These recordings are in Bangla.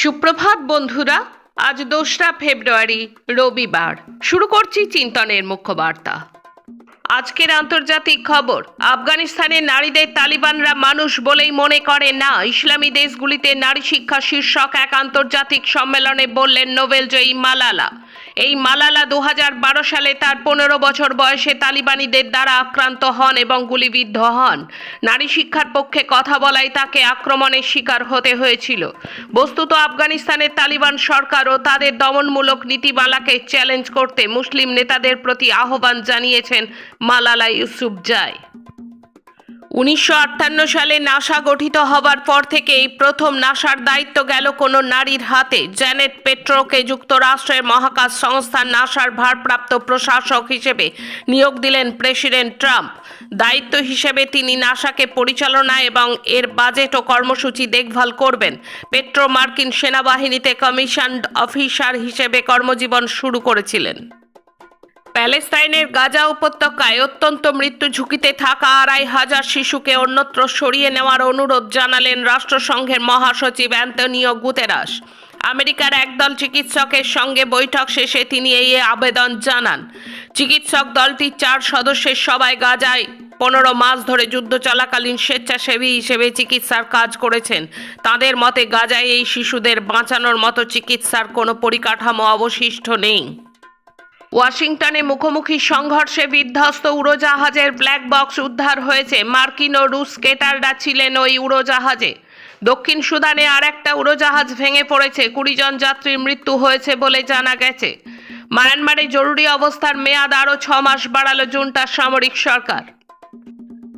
সুপ্রভাত বন্ধুরা আজ দোসরা ফেব্রুয়ারি রবিবার। শুরু করছি চিন্তনের মুখ্য বার্তা। আজকের আন্তর্জাতিক খবর, আফগানিস্তানে নারীদের তালিবানরা মানুষ বলেই মনে করে না। ইসলামী দেশগুলিতে নারী শিক্ষা শীর্ষক এক আন্তর্জাতিক সম্মেলনে বললেন নোবেলজয়ী মালালা। এই মালালা দু হাজার বারো সালে তার পনেরো বছর বয়সে তালিবানিদের দ্বারা আক্রান্ত হন এবং গুলিবিদ্ধ হন। নারী শিক্ষার পক্ষে কথা বলাই তাকে আক্রমণের শিকার হতে হয়েছিল। বস্তুত আফগানিস্তানের তালিবান সরকার ও তাদের দমনমূলক নীতিমালাকে চ্যালেঞ্জ করতে মুসলিম নেতাদের প্রতি আহ্বান জানিয়েছেন মালালা ইউসুফ জায় উনিশশো সালে নাসা গঠিত হবার পর থেকে এই প্রথম নাসার দায়িত্ব গেল কোনো নারীর হাতে। জ্যানেট পেট্রোকে যুক্তরাষ্ট্রের মহাকাশ সংস্থা নাসার ভারপ্রাপ্ত প্রশাসক হিসেবে নিয়োগ দিলেন প্রেসিডেন্ট ট্রাম্প। দায়িত্ব হিসেবে তিনি নাসাকে পরিচালনা এবং এর বাজেট ও কর্মসূচি দেখভাল করবেন। পেট্রো মার্কিন সেনাবাহিনীতে কমিশনড অফিসার হিসেবে কর্মজীবন শুরু করেছিলেন। প্যালেস্তাইনের গাজা উপত্যকায় অত্যন্ত মৃত্যু ঝুঁকিতে থাকা আড়াই হাজার শিশুকে অন্যত্র সরিয়ে নেওয়ার অনুরোধ জানালেন রাষ্ট্রসংঘের মহাসচিব অ্যান্তনিও গুতেরাস। আমেরিকার একদল চিকিৎসকের সঙ্গে বৈঠক শেষে তিনি এই আবেদন জানান। চিকিৎসক দলটির চার সদস্যের সবাই গাজায় পনেরো মাস ধরে যুদ্ধ চলাকালীন স্বেচ্ছাসেবী হিসেবে চিকিৎসার কাজ করেছেন। তাদের মতে, গাজায় এই শিশুদের বাঁচানোর মতো চিকিৎসার কোনো পরিকাঠামো অবশিষ্ট নেই। ওয়াশিংটনে মুখোমুখি সংঘর্ষে বিধ্বস্ত উড়োজাহাজের ব্ল্যাক বক্স উদ্ধার হয়েছে। মার্কিন ও রুশ স্কেটাররা ছিলেন ওই উড়োজাহাজে। দক্ষিণ সুদানে আর একটা উড়োজাহাজ ভেঙে পড়েছে। কুড়ি জন যাত্রীর মৃত্যু হয়েছে বলে জানা গেছে। মায়ানমারে জরুরি অবস্থার মেয়াদ আরও ছ মাস বাড়ালো জুনটার সামরিক সরকার।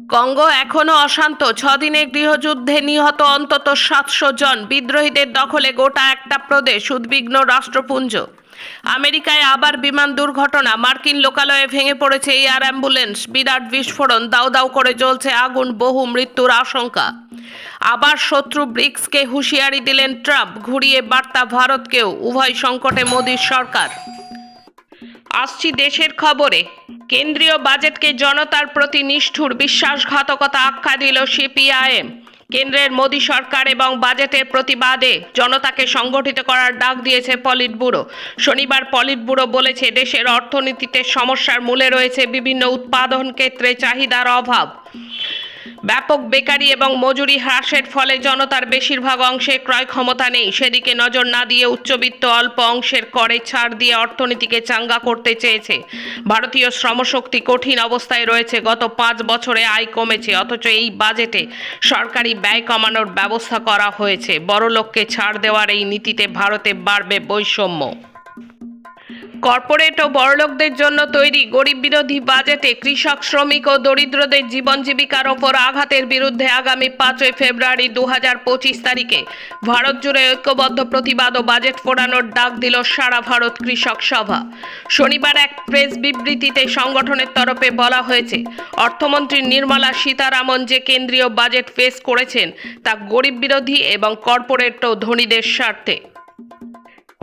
কঙ্গো এখনও অশান্ত। ছদিনের গৃহযুদ্ধে নিহত অন্তত সাতশো জন। বিদ্রোহীদের দখলে গোটা একটা প্রদেশ, উদ্বিগ্ন রাষ্ট্রপুঞ্জ। আমেরিকায় আবার বিমান দুর্ঘটনা। মার্কিন লোকালয়ে ভেঙে পড়েছে এয়ার অ্যাম্বুলেন্স। বিরাট বিস্ফোরণ দাউ দাউ করে জ্বলছে আগুন, বহু মৃত্যুর আশঙ্কা। আবার শত্রু ব্রিক্সকে হুঁশিয়ারি দিলেন ট্রাম্প, ঘুরিয়ে বার্তা ভারতকেও। উভয় সংকটে মোদীর সরকার। আসছি দেশের খবরে। কেন্দ্রীয় বাজেটকে জনতার প্রতি নিষ্ঠুর বিশ্বাসঘাতকতা আখ্যা দিল সিপিআইএম। কেন্দ্রের মোদী সরকার এবং বাজেটের প্রতিবাদে জনতাকে সংগঠিত করার ডাক দিয়েছে পলিট ব্যুরো শনিবার পলিট ব্যুরো বলেছে, দেশের অর্থনীতিতে সমস্যার মূলে রয়েছে বিভিন্ন উৎপাদন ক্ষেত্রে চাহিদার অভাব। ব্যাপক বেকারি এবং মজুরি হ্রাসের ফলে জনতার বেশিরভাগ অংশে ক্রয় ক্ষমতা নেই। সেদিকে নজর না দিয়ে উচ্চবিত্ত অল্প অংশের করে ছাড় দিয়ে অর্থনীতিকে চাঙ্গা করতে চেয়েছে। ভারতীয় শ্রমশক্তি কঠিন অবস্থায় রয়েছে। গত পাঁচ বছরে আয় কমেছে, অথচ এই বাজেটে সরকারি ব্যয় কমানোর ব্যবস্থা করা হয়েছে। বড়লোককে ছাড় দেওয়ার এই নীতিতে ভারতে বাড়বে বৈষম্য। কর্পোরেট ও বড়লোকদের জন্য তৈরি গরিব বিরোধী বাজেটে কৃষক, শ্রমিক ও দরিদ্রদের জীবন জীবিকার ওপর আঘাতের বিরুদ্ধে আগামী পাঁচই ফেব্রুয়ারি দু হাজার পঁচিশ তারিখে ভারত জুড়ে ঐক্যবদ্ধ প্রতিবাদ ও বাজেট ফোড়ানোর ডাক দিল সারা ভারত কৃষক সভা। শনিবার এক প্রেস বিবৃতিতে সংগঠনের তরফে বলা হয়েছে, অর্থমন্ত্রী নির্মলা সীতারামন যে কেন্দ্রীয় বাজেট পেশ করেছেন তা গরিব বিরোধী এবং কর্পোরেট ও ধনীদের স্বার্থে।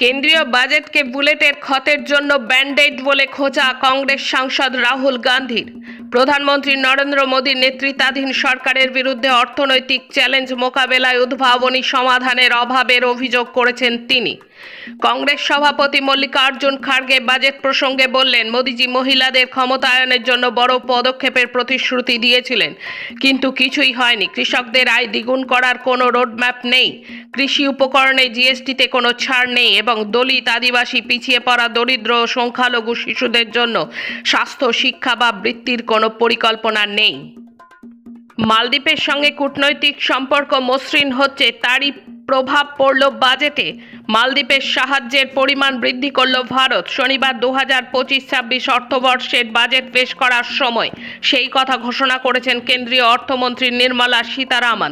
কেন্দ্রীয় বাজেটকে বুলেটের ক্ষতের জন্য ব্যান্ডেড বলে খোঁজা কংগ্রেস সাংসদ রাহুল গান্ধীর। প্রধানমন্ত্রী নরেন্দ্র মোদীর নেতৃত্বাধীন সরকারের বিরুদ্ধে অর্থনৈতিক চ্যালেঞ্জ মোকাবেলায় উদ্ভাবনী সমাধানের অভাবের অভিযোগ করেছেন তিনি। কংগ্রেস সভাপতি মল্লিকার্জুন খাড়গে বাজেট প্রসঙ্গে বললেন, মোদিজি মহিলাদের ক্ষমতায়নের জন্য বড় পদক্ষেপের প্রতিশ্রুতি দিয়েছিলেন, কিন্তু কিছুই হয়নি। কৃষকদের আয় দ্বিগুণ করার কোনো রোডম্যাপ নেই। কৃষি উপকরণে জিএসটিতে কোনো ছাড় নেই এবং দলিত আদিবাসী পিছিয়ে পড়া দরিদ্র ও সংখ্যালঘু শিশুদের জন্য স্বাস্থ্য, শিক্ষা বা বৃত্তির কোনো পরিকল্পনা নেই। মালদ্বীপের সঙ্গে কূটনৈতিক সম্পর্ক মসৃণ হচ্ছে তারই প্রভাব পড়ল বাজেটে। মালদ্বীপের সাহায্যের পরিমাণ বৃদ্ধি করল ভারত। শনিবার দু হাজার পঁচিশ ছাব্বিশ অর্থবর্ষের বাজেট পেশ করার সময় সেই কথা ঘোষণা করেছেন কেন্দ্রীয় অর্থমন্ত্রী নির্মলা সীতারামন।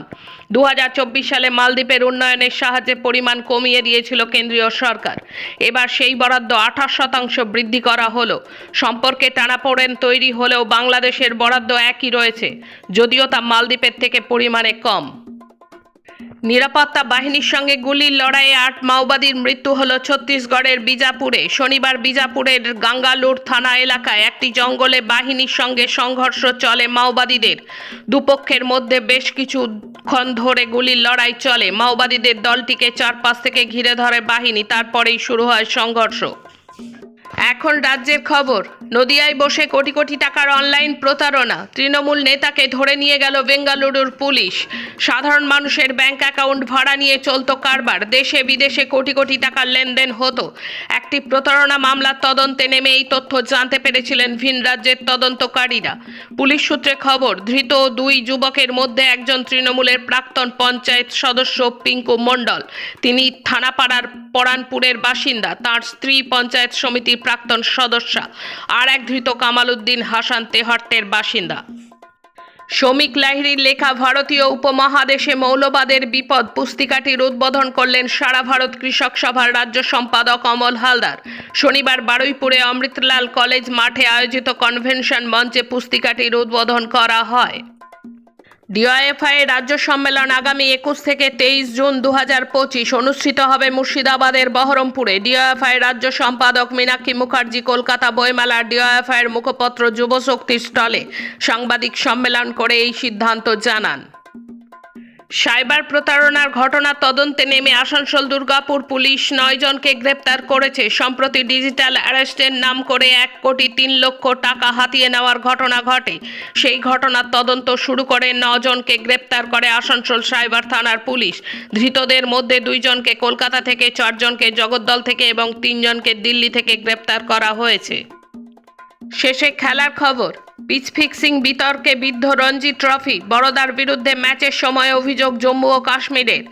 দু হাজার চব্বিশ সালে মালদ্বীপের উন্নয়নের সাহায্যে পরিমাণ কমিয়ে দিয়েছিল কেন্দ্রীয় সরকার। এবার সেই বরাদ্দ আঠাশ শতাংশ বৃদ্ধি করা হলো। সম্পর্কে টানাপোড়েন তৈরি হলেও বাংলাদেশের বরাদ্দ একই রয়েছে, যদিও তা মালদ্বীপের থেকে পরিমাণে কম। নিরাপত্তা বাহিনীর সঙ্গে গুলির লড়াইয়ে আট মাওবাদীর মৃত্যু হল ছত্তিশগড়ের বিজাপুরে। শনিবার বিজাপুরের গাঙ্গালুর থানা এলাকায় একটি জঙ্গলে বাহিনীর সঙ্গে সংঘর্ষ চলে মাওবাদীদের। দুপক্ষের মধ্যে বেশ কিছুক্ষণ ধরে গুলির লড়াই চলে। মাওবাদীদের দলটিকে চারপাশ থেকে ঘিরে ধরে বাহিনী, তারপরেই শুরু হয় সংঘর্ষ। এখন রাজ্যের খবর, নদিয়ায় বসে কোটি কোটি টাকার অনলাইন প্রতারণা। তৃণমূল নেতাকে ধরে নিয়ে গেল বেঙ্গালুরুর পুলিশ। সাধারণ মানুষের ব্যাংক অ্যাকাউন্ট ভাড়া নিয়ে চলতো কারবার। দেশে বিদেশে কোটি কোটি টাকার লেনদেন হতো। একটি প্রতারণা মামলার তদন্তে নেমে এই তথ্য জানতে পেরেছিলেন ভিন রাজ্যের তদন্তকারীরা। পুলিশ সূত্রে খবর, ধৃত দুই যুবকের মধ্যে একজন তৃণমূলের প্রাক্তন পঞ্চায়েত সদস্য পিঙ্কু মণ্ডল। তিনি থানাপাড়ার পরানপুরের বাসিন্দা। তার স্ত্রী পঞ্চায়েত সমিতির প্রাক্তন সদস্যা আর এক ধৃত কামাল উদ্দিন হাসান তেহট্টের বাসিন্দা। শ্রমিক লাহিড়ির লেখা ভারতীয় উপমহাদেশে মৌলবাদের বিপদ পুস্তিকাটির উদ্বোধন করলেন সারা ভারত কৃষক সভার রাজ্য সম্পাদক অমল হালদার। শনিবার বারুইপুরে অমৃতলাল কলেজ মাঠে আয়োজিত কনভেনশন মঞ্চে পুস্তিকাটির উদ্বোধন করা হয়। ডিওএফআই এর রাজ্য সম্মেলন আগামী একুশ থেকে তেইশ জুন দু পঁচিশ অনুষ্ঠিত হবে মুর্শিদাবাদের বহরমপুরে। ডিওএফআই রাজ্য সম্পাদক মীনাক্ষী মুখার্জি কলকাতা বইমেলার ডিওএফআই এর মুখপত্র যুবশক্তি স্টলে সাংবাদিক সম্মেলন করে এই সিদ্ধান্ত জানান। সাইবার প্রতারণার ঘটনা তদন্তে নেমে আসানসোল, দুর্গাপুর পুলিশ নয় জনকে গ্রেপ্তার করেছে। সম্প্রতি ডিজিটাল অ্যারেস্টের নাম করে এক কোটি তিন লক্ষ টাকা হাতিয়ে নেওয়ার ঘটনা ঘটে। সেই ঘটনার তদন্ত শুরু করে জনকে গ্রেপ্তার করে আসানসোল সাইবার থানার পুলিশ। ধৃতদের মধ্যে দুইজনকে কলকাতা থেকে চারজনকে জগদ্দল থেকে এবং তিনজনকে দিল্লি থেকে গ্রেপ্তার করা হয়েছে। শেষে খেলার খবর। পিচ ফিক্সিং, বিতর্কে বিদ্ধ রঞ্জি ট্রফি বড়দার বিরুদ্ধে ম্যাচের সময় অভিযোগ জম্মু ও কাশ্মীরের।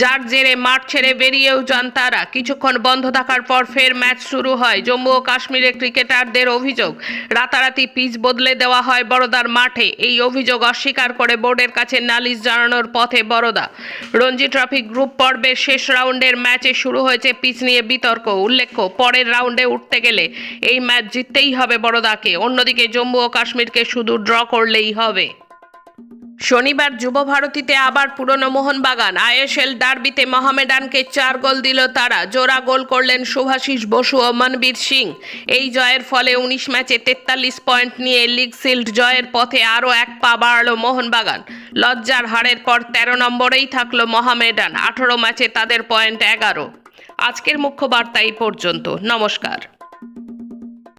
যার জেরে মাঠ ছেড়ে বেরিয়েও যান তারা। কিছুক্ষণ বন্ধ থাকার পর ফের ম্যাচ শুরু হয় জম্মু ও কাশ্মীরের ক্রিকেটারদের অভিযোগ। রাতারাতি পিচ বদলে দেওয়া হয় বড়দার মাঠে। এই অভিযোগ অস্বীকার করে বোর্ডের কাছে নালিশ জানানোর পথে বড়দা রঞ্জি ট্রফি গ্রুপ পর্বের শেষ রাউন্ডের ম্যাচে শুরু হয়েছে পিচ নিয়ে বিতর্ক। উল্লেখ্য, পরের রাউন্ডে উঠতে গেলে এই ম্যাচ জিততেই হবে বড়দাকে অন্যদিকে জম্মু ও কাশ্মীরকে শুধু ড্র করলেই হবে। শনিবার যুব ভারতীতে আবার পুরনো মোহনবাগান। আইএসএল ডার্বিতে মহামেডানকে চার গোল দিল তারা। জোড়া গোল করলেন শুভাশিস বসু ও মনবীর সিং। এই জয়ের ফলে উনিশ ম্যাচে তেতাল্লিশ পয়েন্ট নিয়ে লিগ সিল্ড জয়ের পথে আরও এক পা বাড়ল মোহনবাগান। লজ্জার হারের পর তেরো নম্বরেই থাকল মহামেডান। আঠারো ম্যাচে তাদের পয়েন্ট এগারো। আজকের মুখ্য বার্তা এই পর্যন্ত। নমস্কার।